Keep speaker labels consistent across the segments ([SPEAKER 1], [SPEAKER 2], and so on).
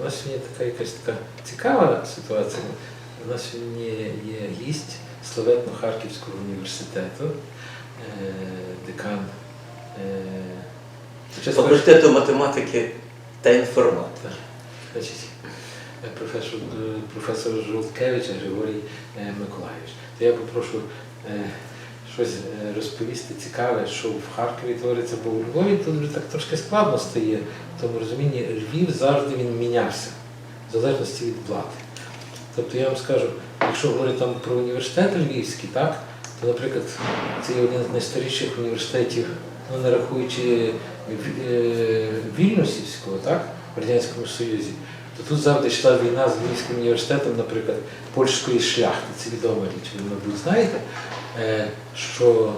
[SPEAKER 1] У нас сьогодні така якась така цікава ситуація. У нас сьогодні є гість Славетно-Харківського університету, е, декан. е,
[SPEAKER 2] Факультету математики та інформатики.
[SPEAKER 1] Значить, е, професор, професор Жолткевич Григорій Миколаївич. То я попрошу щось е, розповісти цікаве, що в Харкові твориться, бо у Львові тут вже так трошки складно стає. В тому розумінні Львів завжди він мінявся, в залежності від влади. Тобто я вам скажу, якщо говорити там про університет Львівський, так, то, наприклад, це є один з найстаріших університетів, ну, не рахуючи е, Вільнюсівського, так, в Радянському Союзі, то тут завжди йшла війна з Львівським університетом, наприклад, польської шляхти. Це відома річ, ви, мабуть, знаєте, е, що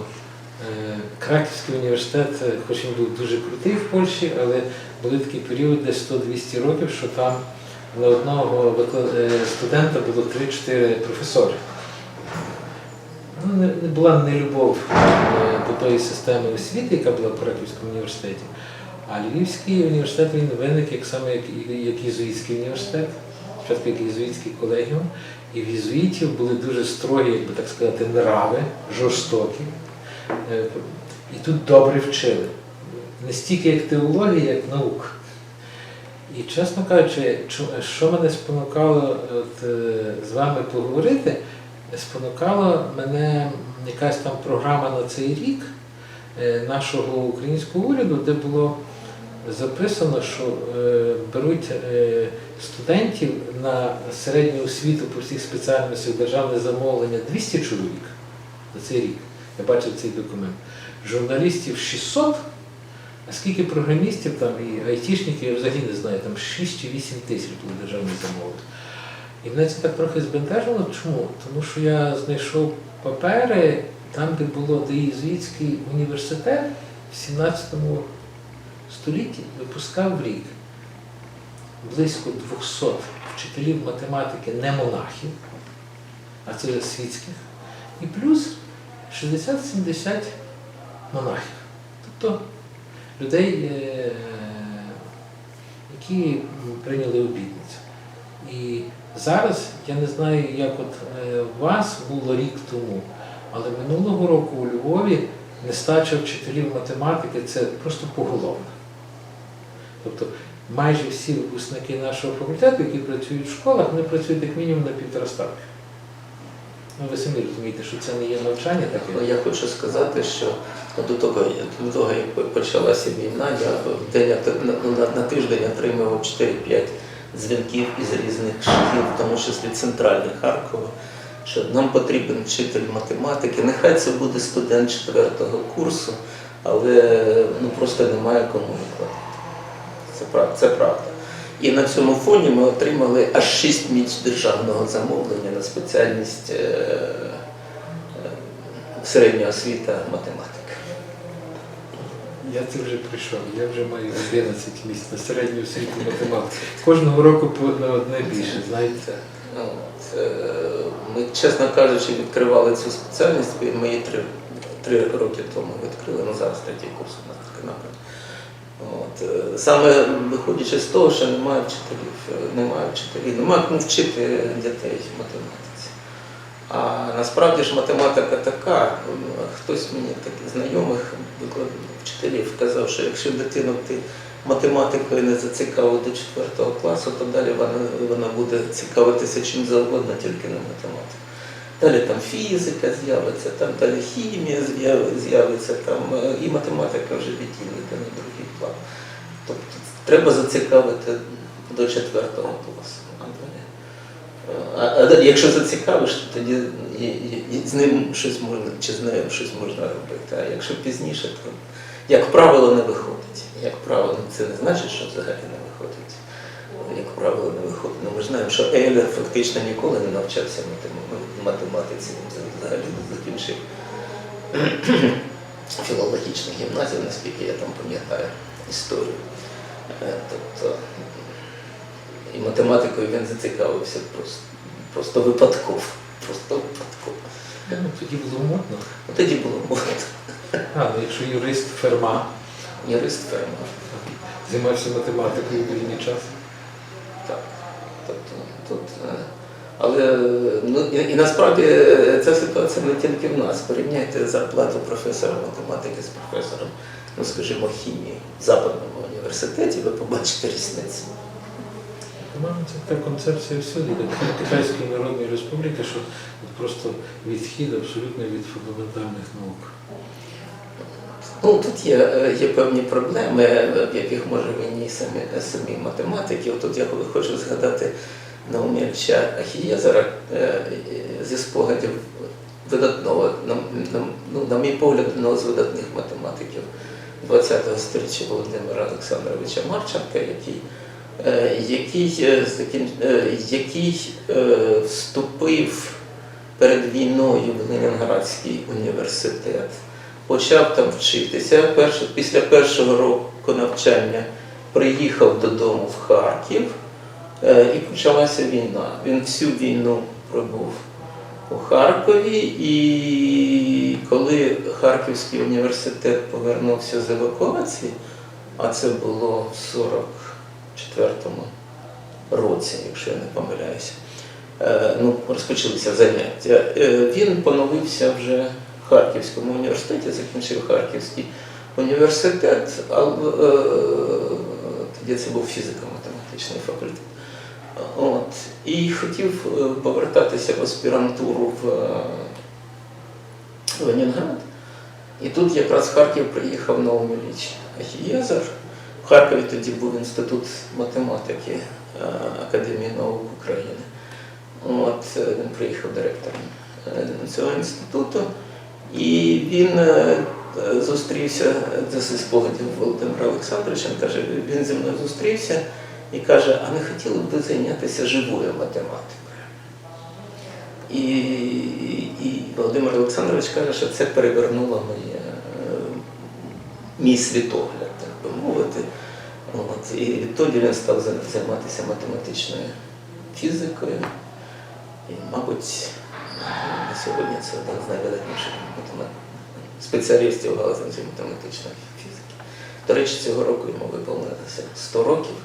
[SPEAKER 1] е, Краківський університет, е, хоч він був дуже крутий в Польщі, але були такі періоди десь 100-200 років, що там на одного е, студента було 3-4 професори. Ну, не, була нелюбов е, до тої системи освіти, яка була в Краківському університеті. А Львівський університет він виник як саме як, як єзуїтський університет, спочатку як єзуїтський колегіум. І в єзуїтів були дуже строгі, як би так сказати, нрави, жорстокі. Е, І тут добре вчили. Не стільки як теологія, як наука. І чесно кажучи, що мене спонукало от, е, з вами поговорити, спонукала мене якась там програма на цей рік е, нашого українського уряду, де було записано, що е, беруть е, студентів на середню освіту по всіх спеціальностях державне замовлення 200 чоловік на цей рік. Я бачив цей документ. Журналістів 600, а скільки програмістів там і айтішників, я взагалі не знаю, там 6 чи 8 тисяч було державне замовлення. І мене це так трохи збентежило. Чому? Тому що я знайшов папери там, де було де університет в 17 столітті випускав в рік близько 200 вчителів математики не монахів, а це світських, і плюс 60-70 монахів. Тобто людей, е, які прийняли обітницю. І зараз я не знаю, як от е, вас було рік тому, але минулого року у Львові нестача вчителів математики це просто поголовно. Тобто майже всі випускники нашого факультету, які працюють в школах, вони працюють як мінімум на півтора ставки. Ну, ви самі розумієте, що це не є навчання таке.
[SPEAKER 2] Я хочу сказати, що до того, до того як почалася війна, я день на, на, на тиждень отримував 4-5 дзвінків із різних шкіл, в тому числі центральних Харкова, що нам потрібен вчитель математики. Нехай це буде студент 4 курсу, але ну, просто немає кому викладати. Це правда. Це правда. І на цьому фоні ми отримали аж 6 місць державного замовлення на спеціальність е, е, середня освіта математика.
[SPEAKER 1] Я це вже прийшов, я вже маю 11 місць на середню освіту математики. Кожного року на одне більше, знаєте.
[SPEAKER 2] Ну, От, е, Ми, чесно кажучи, відкривали цю спеціальність, ми її три, три роки тому відкрили, ну зараз третій курс у нас такий напрямок. От, е, Саме виходячи з того, що немає вчителів, е, немає вчителів, немає кому вчити дітей математиці. А насправді ж математика така, хтось мені таких знайомих вчителів казав, що якщо дитину ти математикою не зацікавив до 4 класу, то далі вона, вона буде цікавитися чим завгодно, тільки не математикою. Далі там фізика з'явиться, там далі хімія з'яви- з'явиться, там е, і математика вже відділена на другий план. Тобто треба зацікавити до 4 класу. А далі а, якщо зацікавиш, то тоді і, і, і з ним щось можна, чи з нею щось можна робити. А якщо пізніше, то, як правило, не виходить. Як правило, це не значить, що взагалі не виходить. Як правило, не виходить. Ну, ми знаємо, що Ейлер фактично ніколи не навчався математиці, він взагалі не закінчив філологічну гімназію, наскільки я там пам'ятаю історію. Е, Тобто і математикою він зацікавився просто, просто випадково. Просто випадково.
[SPEAKER 1] Ну, тоді було модно.
[SPEAKER 2] От тоді було модно.
[SPEAKER 1] А, ну якщо юрист ферма
[SPEAKER 2] Юрист фермер.
[SPEAKER 1] займався математикою в вільний час.
[SPEAKER 2] Але ну, і, і насправді е, ця ситуація не тільки в нас. Порівняйте зарплату професора математики з професором, ну скажімо, хімії в Западному університеті, ви побачите різницю.
[SPEAKER 1] По-моєму, це така концепція всюди, так, Китайської Народної Республіки, що просто відхід абсолютно від фундаментальних наук.
[SPEAKER 2] Ну, тут є, е, є певні проблеми, в яких може винні самі, самі математики. Тут я хочу згадати Наумівича Ахієзера е, зі спогадів видатного, на, на, ну, на мій погляд, одного з видатних математиків ХХ століття Володимира Олександровича Марченка, який, е, який, е, який вступив перед війною в Ленінградський університет почав там вчитися. Після першого року навчання приїхав додому в Харків і почалася війна. Він всю війну пробув у Харкові, і коли Харківський університет повернувся з евакуації, а це було в 44-му році, якщо я не помиляюся, е, ну, розпочалися заняття, е, він поновився вже в Харківському університеті, закінчив Харківський університет, е, тоді це був фізико-математичний факультет. От, і хотів е, повертатися в аспірантуру в е, Ленінград. І тут якраз в Харків приїхав Науміліч Ахієзер. В Харкові тоді був інститут математики е, Академії наук України. От, він приїхав директором цього інституту. І він зустрівся, це зі спогадів Володимира Олександровича, каже, він зі мною зустрівся і каже, а не хотіли б зайнятися живою математикою? І, і Володимир Олександрович каже, що це перевернуло моє, е, мій світогляд, так би мовити. От, і відтоді він став займатися математичною фізикою. І, мабуть, на сьогодні це один з найвидатніших спеціалістів галузі математичної фізики. До речі, цього року йому виповнилося 100 років.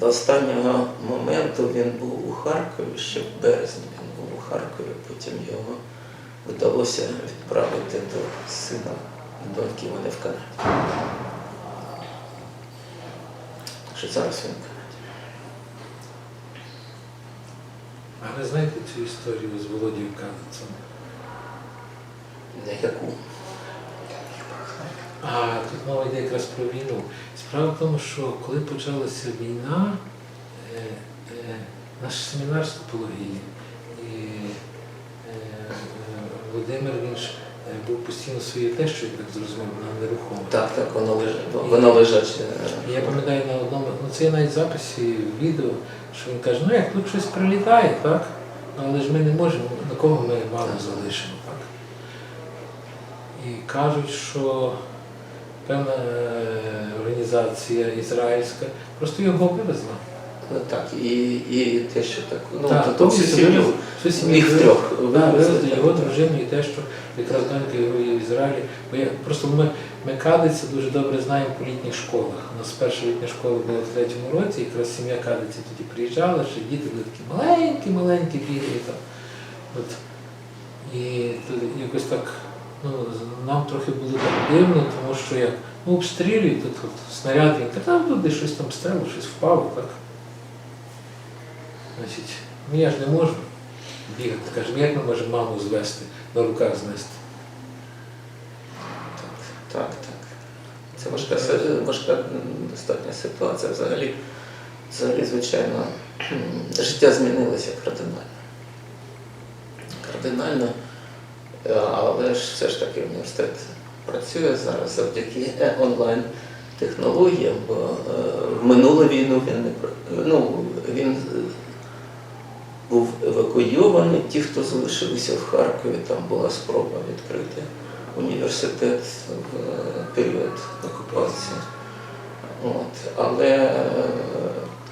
[SPEAKER 2] До останнього моменту він був у Харкові, ще в березні він був у Харкові, потім його вдалося відправити до сина доньки вони в Канаді. Так що зараз він в Канаді.
[SPEAKER 1] А ви знаєте цю історію з Володією?
[SPEAKER 2] Не яку.
[SPEAKER 1] А тут мова йде якраз про війну. Справа в тому, що коли почалася війна, е, е, наш семінар з топології, і е, е, Володимир він ж був постійно своєю тещою, як зрозумів, на нерухомо.
[SPEAKER 2] Так, так, воно лежить. Воно лежаче.
[SPEAKER 1] Я пам'ятаю на одному, ну це є навіть записі відео, що він каже, ну як тут щось прилітає, так? Ну, але ж ми не можемо, на кого ми мало залишимо, так? І кажуть, що певна е, організація ізраїльська просто його вивезла.
[SPEAKER 2] Ну, Так, і, і те, що так. Ну,
[SPEAKER 1] Так,
[SPEAKER 2] то, то сім'ю. Їх трьох. Вивезли,
[SPEAKER 1] вивезли його дружину і те, що якраз донька його є в Ізраїлі. Бо я просто ми, ми кадиці дуже добре знаємо по літніх школах. У нас перша літня школа була в третьому році, якраз сім'я кадиці тоді приїжджала, що діти були такі маленькі, маленькі, бігали там. От. І тут якось так, ну, нам трохи було так дивно, тому що як ну, обстрілюють, тут от, снаряд, він там туди щось там стрело, щось впало, так. Значить, ну я ж не можу бігати. Кажемо, як ми можемо маму звести, на руках знести?
[SPEAKER 2] Так, так. Це важка, важка достатня ситуація. Взагалі, взагалі, звичайно, життя змінилося кардинально. Кардинально, ж все ж таки університет працює зараз завдяки е, онлайн-технологіям, бо е, в минулу війну він не ну, він був евакуйований. Ті, хто залишилися в Харкові, там була спроба відкрити університет в е, період окупації. От. Але е,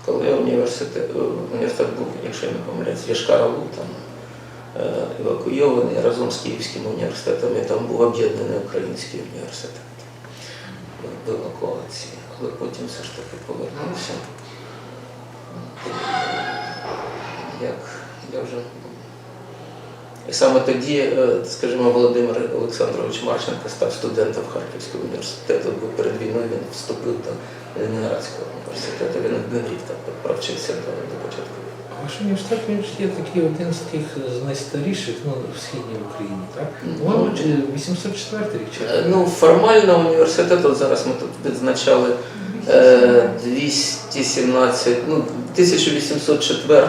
[SPEAKER 2] коли університет, університет був, якщо я не помиляюсь, Єшкаралу там е, евакуйований разом з Київським університетом, і там був об'єднаний український університет в евакуації. Але потім все ж таки повернувся. як я вже. І саме тоді, е, скажімо, Володимир Олександрович Марченко став студентом Харківського університету, бо перед війною він вступив до Ленінградського університету. Він один рік там провчився до, до початку.
[SPEAKER 1] Ваш університет є такий один з таких з найстаріших ну, в східній Україні, так? По-моєму, 804 рік чи
[SPEAKER 2] Е, Ну, формально університет, от зараз ми тут відзначали е, 217, ну, в 1804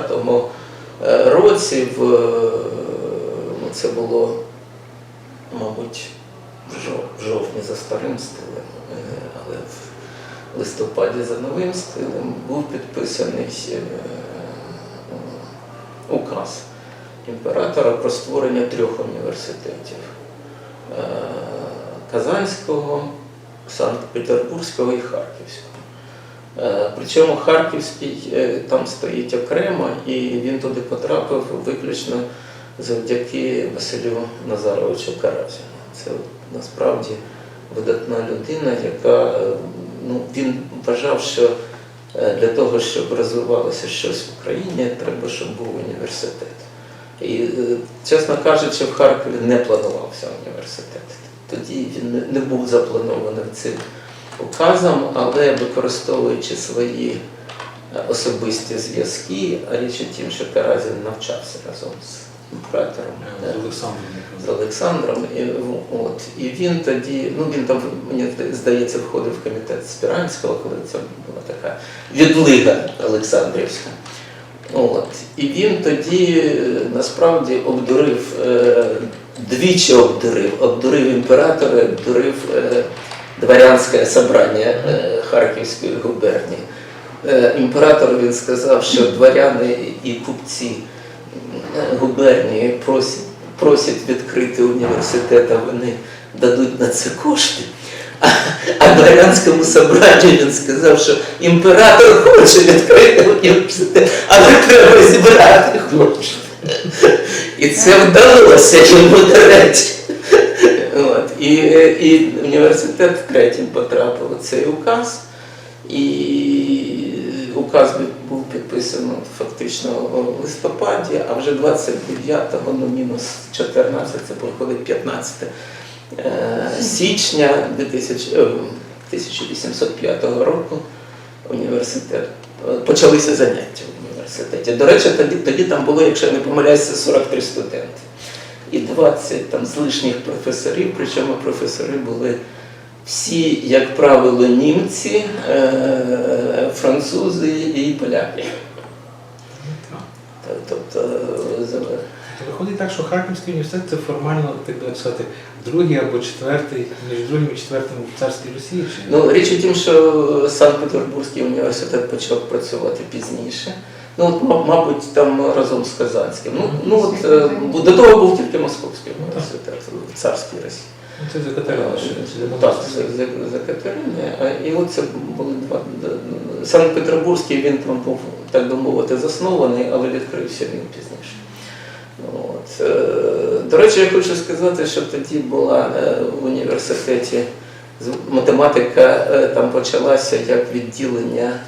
[SPEAKER 2] е, році, в, е, ну, це було, мабуть, в жов- жовтні за старим стилем, е, але в листопаді за новим стилем був підписаний е, указ імператора про створення трьох університетів. Е, Казанського, Санкт-Петербурзького і Харківського. Е, Причому Харківський е, там стоїть окремо, і він туди потрапив виключно завдяки Василю Назаровичу Каразіну. Це насправді видатна людина, яка ну, він вважав, що для того, щоб розвивалося щось в Україні, треба, щоб був університет. І, е, чесно кажучи, в Харкові не планувався університет. Тоді він не- не був запланований цим указом, але використовуючи свої е, особисті зв'язки, а річ у тім, що Каразін навчався разом з імператором.
[SPEAKER 1] Е, з Олександром
[SPEAKER 2] з. Олександром. І, от, і він тоді, ну він там, мені здається, входив в комітет Спіранського, коли це була така відлига Олександрівська. От. І він тоді е, насправді обдурив, е, двічі обдурив, обдурив імператора, обдурив дворянське собрання Харківської губернії. Імператору він сказав, що дворяни і купці губернії просять, просять відкрити університет, а вони дадуть на це кошти. А, а дворянському собранню він сказав, що імператор хоче відкрити університет, але треба зібрати кошти. І це вдалося йому до речі. От. І, і університет третім потрапив цей указ. І указ був підписано фактично у листопаді, а вже 29-го, ну мінус 14, це виходить 15 е, січня 2000, е, 1805 року університет. е, Почалися заняття в університеті. До речі, тоді, тоді там було, якщо я не помиляюся, 43 студенти. І 20 там з лишніх професорів, причому професори були всі, як правило, німці, е, французи і поляки. Тобто,
[SPEAKER 1] Виходить так, що Харківський університет це формально, так би сказати, другий або четвертий, між другим і четвертим в царській Росії. Чи?
[SPEAKER 2] Ну, річ у тім, що Санкт-Петербурзький університет почав працювати пізніше. Ну, от, мабуть, там разом з Казанським. Ну, ну от, е, до того був тільки Московський
[SPEAKER 1] Ну, так.
[SPEAKER 2] університет в царській Росії.
[SPEAKER 1] Ну, це за Катерина.
[SPEAKER 2] Так, це за, за Катерини. І от це були два. Санкт-Петербурзький він там був, так би мовити, заснований, але відкрився він пізніше. От. е, До речі, я хочу сказати, що тоді була е, в університеті математика е, там почалася як відділення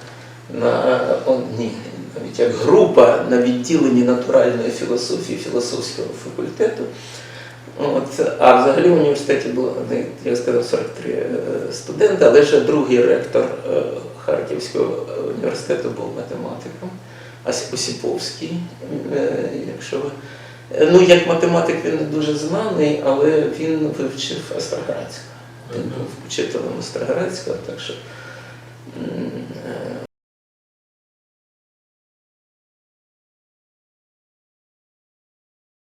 [SPEAKER 2] на о, ні, навіть як група на відділенні натуральної філософії філософського факультету. От, а взагалі в університеті було, ну, я сказав, 43 е, студенти, але вже другий ректор е, Харківського університету був математиком, Осіповський, е, якщо ви. Ну, як математик він не дуже знаний, але він вивчив Астроградського. Він був вчителем Астроградського, так що